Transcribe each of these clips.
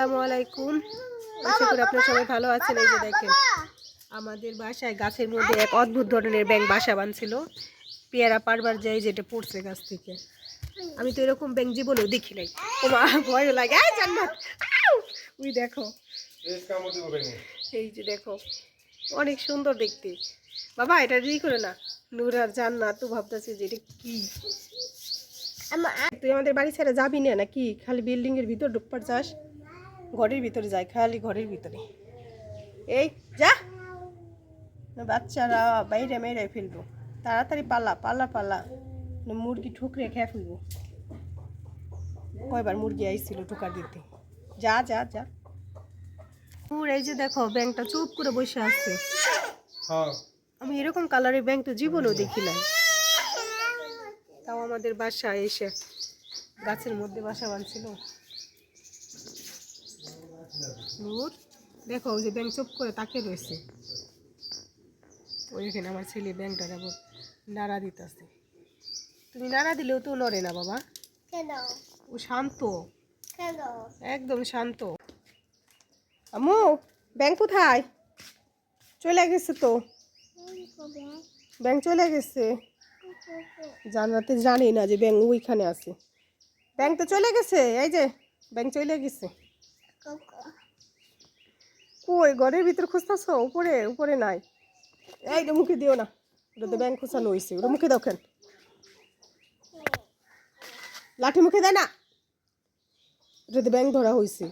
আসসালামু আলাইকুম। আশা করি আপনারা সবাই ভালো আছেন। এই যে দেখেন আমাদের বাসায় গাছের মধ্যে এক অদ্ভুত ধরনের ব্যাঙ বাসা বাঁধছিল। পেয়ারা পারবার যাই যেটা পড়ছে গাছ থেকে। আমি তো এরকম ব্যাঙ জীবনেও দেখি নাই। ও মা ভয় লাগে। আয় জান্নাত। উই দেখো। এই যে দেখো অনেক সুন্দর দেখতে। বাবা এটা রি করে না। নূর আর জান্নাত তো ভাবতেছে যে এটা কি? তুই আমাদের বাড়ি ছেড়ে যাবি না নাকি? খালি বিল্ডিং এর ভিতর ঢুকবার যাস ঘরের ভিতরে যায় খালি ঘরের ভিতরে। এই যা। বাচ্চারা বাইরে মেরে ফেলব। তাড়াতাড়ি পালা পালা পালা। মুরগি ঠুকরে খেয়ে ফেলব। কয়বার মুরগি আইছিল ঠোকা দিতে। যা যা যা। ওর এই যে দেখো ব্যাংকটা চুপ করে বসে আছে। হ্যাঁ। আমি এরকম কালারের ব্যাংক তো জীবনেও দেখি নাই। তাও আমাদের বাসা এসে গাছের মধ্যে বাসা বাঁধছিল। নূর দেখো ওই যে ব্যাংক চুপ করে তাকে রয়েছে। ওইখানে আমার ছেলে ব্যাংকটা যাব নাড়া দিতেছে। তুমি নাড়া দিলেও তো নড়ে না বাবা। ও শান্ত। একদম শান্ত। আমু ব্যাংক কোথায়? চলে গেছে তো। ব্যাংক চলে গেছে। জানাতে জানি না যে ব্যাংক ওইখানে আছে। ব্যাংক তো চলে গেছে এই যে ব্যাংক চলে গেছে। কই, ঘরের ভিতর খুঁজতেছো? উপরে উপরে নাই। এইটা মুখে দিও না। ওটা তো ব্যাংক খুঁচানো হয়েছে ওটা মুখে দাও কেন লাঠি মুখে দেয় না। ওটা তো ব্যাংক ধরা হয়েছে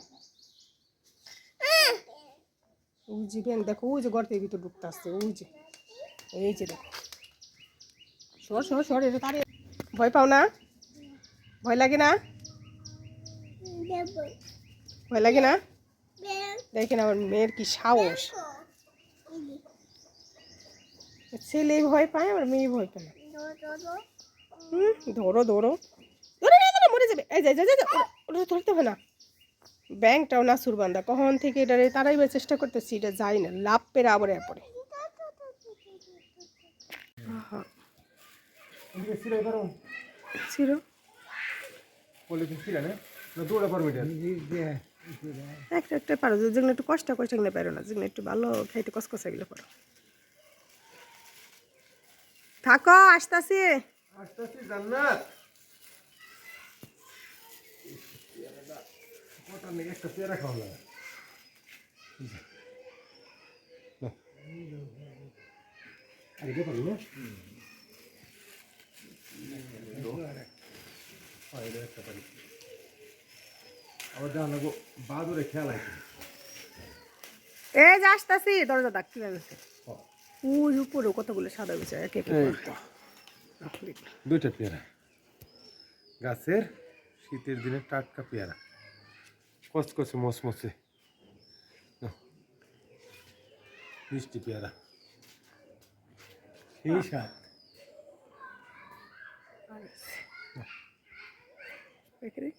ওই যে ব্যাংক দেখো, ওই যে গর্তের ভিতর ঢুকতে আসছে ওই যে, এই যে দেখো। সর সর সর, এটা তারে ভয় পাও না? ভয় লাগে না? ভয় লাগে না? দেখেন আমার মেয়ের কি সাহস। ছেলে ভয় পায় আমার মেয়ে ভয় পায় না। হুম ধরো ধরো। ধরে না ধরে মরে যাবে। এই যাই যাই যাই ওটা ধরতে হবে না। ব্যাংকটাও না সুরবান্দা কখন থেকে এটা তারাইবার চেষ্টা করতেছি এটা যাই না। লাভ পেরে আবার পরে এদিকে সিলাই পারো ছিল পলিথিন সিলাই না? দৌড়া পারব একটা একটা পারো। যেগুলো একটু কষ্ট করে সেগুলো পারো না। যেগুলো একটু ভালো খাইতে কসকস এগুলো পারো। থাকো আসতাছি। আস্তে আস্তে জান্নাত। কটা একটা পেয়ারা খাওয়া লাগে? আরে এই যে আসতাছি দরজা ওই উপরে কতগুলো সাদা এক এক দুইটা পেয়ারা। গাছের শীতের দিনে টাটকা পেয়ারা। কষ্ট কচকচে মচমচে। মিষ্টি পেয়ারা। সেই স্বাদ। দিই।